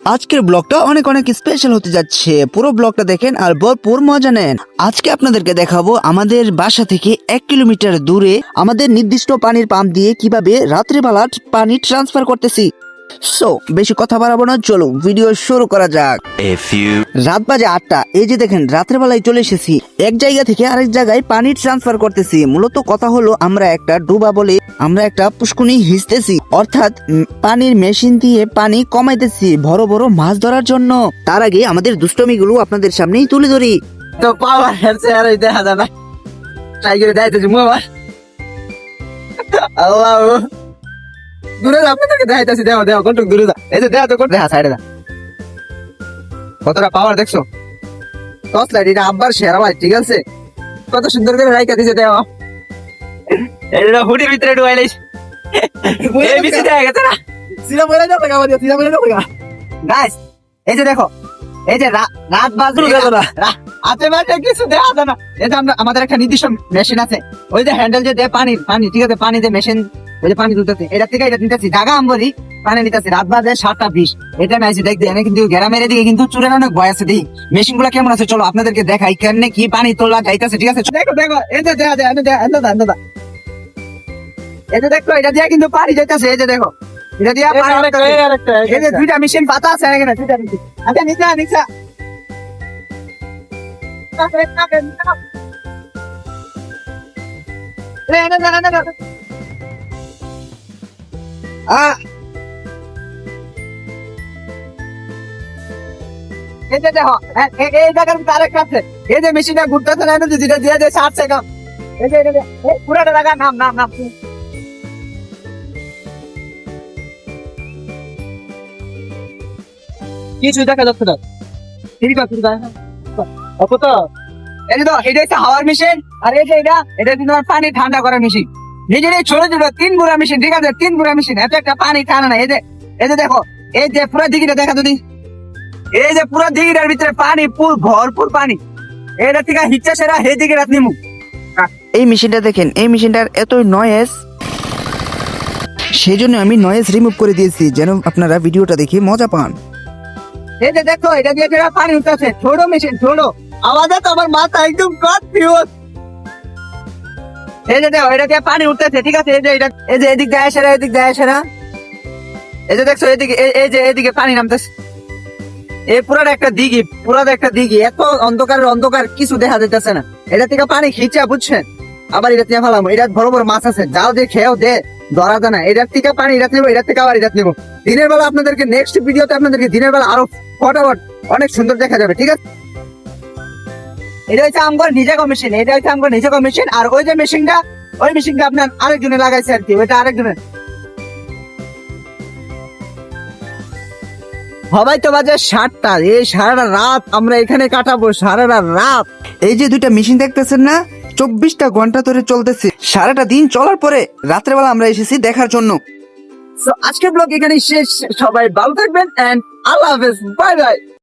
আজকের ব্লগটা অনেক অনেক স্পেশাল হতে যাচ্ছে। পুরো ব্লগটা দেখেন আর ভরপুর মজা নেন। আজকে আপনাদেরকে দেখাবো আমাদের বাসা থেকে এক কিলোমিটার দূরে আমাদের নির্দিষ্ট পানির পাম্প দিয়ে কীভাবে রাত্রিবেলা পানি ট্রান্সফার করতেছি। সো বেশি কথা বাড়াবো না চলো ভিডিও শুরু করা যাক। রাত বাজে আটটা এই যে দেখেন রাতের বেলায় চলে এসেছি। এক জায়গা থেকে আরেক জায়গায় পানি ট্রান্সফার করতেছি। মূলত কথা হলো আমরা একটা ডুবা বলে আমরা একটা পুষ্কুনি হিচতেছি। অর্থাৎ পানির মেশিন দিয়ে পানি কমাইতেছি বড় বড় মাছ ধরার জন্য। তার আগে আমাদের দুষ্টমিগুলো আপনাদের সামনেই তুলে ধরি। তো পাওয়ার হেলছে আর দেখা যায় না। ট্রাই করে দেখাইতেছি মু আল্লাহ। দূরে যা আপনাদেরকে দেখাইতেছি কোনটুক দূরে যা। এই যে দেখা তো দেখা সাইডে যা। কতটা পাওয়ার দেখছ? টস লাইট এটা আব্বার সেরা লাইট ঠিক আছে? কত সুন্দর করে রাইকা দিছে এটা হুডির ভিতরে ঢুকাইলিস এই বেশি দেখা গেছে না। বলে আমাদের সিরা বলে যাবে গা গাইস এই যে দেখো এই যে রাত বাজে রা- হাতে মাঠে কিছু যায় না। আমরা আমাদের একটা নির্দিষ্ট মেশিন আছে। ওই যে হ্যান্ডেল যে দেয় পানি পানি ঠিক আছে? পানি যে মেশিন ওই যে পানি তুলতেছে এটা থেকে এটা নিতেছি জাগা আমবরি পানি নিতেছি রাত বাজে সাতটা বিশ। এটা আমি আইসি দেখতে এনে কিন্তু গ্রামের দিকে কিন্তু চুরের অনেক ভয় আছে দেখি। মেশিনগুলা কেমন আছে চলো আপনাদেরকে দেখাই কেমনে কি পানি তোলা যাইতেছে ঠিক আছে? দেখো দেখো এই যে দেখা যায় এনে দেখা এনে দেখা, এনে দেখা। এই এটা দিয়া কিন্তু পানি যাইতেছে এই যে দেখো। এটা দিয়া পানি এই যে দুইটা মেশিন পাতা আছে এখানে দুইটা মেশিন। আচ্ছা নিচা নিচা Ah. এই যে দেখো এ- এই জায়গার ভিতরে আছে। এই যে মেশিনটা ঘুরতেছে না যেটা দিয়ে দিয়ে ষাট সেকেন্ড এই যে পুরাটা জায়গা, নাম নাম নাম। কিছু দেখা যাচ্ছে না ঠিক আছে ঠিক আছে তো? এই যে তো এটা হচ্ছে হাওয়ার মেশিন আর এই যে এটা এটা তোমার পানি ঠান্ডা করার মেশিন নিজের এই ছোট ছোট তিন বুড়া মেশিন ঠিক আছে? তিন বুড়া মেশিন এত একটা পানি না। এই যে এই যে দেখো এই যে পুরো দিঘিটা দেখা তুমি এই যে পুরো দিঘিটার ভিতরে পানি পুর ভরপুর পানি। এটা থেকে হিচ্ছা সেরা হে দিকে রাত নিমু। এই মেশিনটা দেখেন এই মেশিনটার এত নয়েস সেই জন্য আমি নয়েজ রিমুভ করে দিয়েছি যেন আপনারা ভিডিওটা দেখে মজা পান। এই যে দেখো এটা দিয়ে যেটা পানি উঠতেছে। ছোট মেশিন ছোট আওয়াজে তো আমার মাথা একদম কনফিউজ এই যে দেখো, এটা দিয়ে পানি উঠতেছে, ঠিক আছে? এই যে এটা এই যে এদিক এদিক এই যে দেখছ, এদিকে এই- যে এদিকে পানি নামতেছে। একটা দিঘি একটা দিঘি। এত অন্ধকারের অন্ধকার, কিছু দেখা না। এটা থেকে পানি খিচা বুঝছেন আবার এটা থেকে ফেলাম। এটা বড় বড় মাছ আছে। যাও দিয়ে খেয়েও দে, ধরা না। এটার থেকে পানি, এটা নেব, এটার থেকে আবার এটা নেব। দিনের বেলা আপনাদেরকে নেক্সট ভিডিওতে আপনাদেরকে দিনের বেলা আরও ফটাফট অনেক সুন্দর দেখা যাবে, ঠিক আছে? এটা হচ্ছে এটা হচ্ছে আর ওই যে মেশিনটা ওই মেশিনটা আপনার আরেকজনে লাগাইছে আর কি, ওইটা আরেকজনের সাতটা এই সারাটা রাত আমরা এখানে কাটাবো, সারাটা রাত। এই যে দুইটা মেশিন দেখতেছেন না, চব্বিশটা ঘণ্টা ধরে চলতেছে। সারাটা দিন চলার পরে রাত্রেবেলা আমরা এসেছি দেখার জন্য। আজকের ব্লগ এখানে শেষ। সবাই ভালো থাকবেন এন্ড আল্লাহ হাফেজ। Bye bye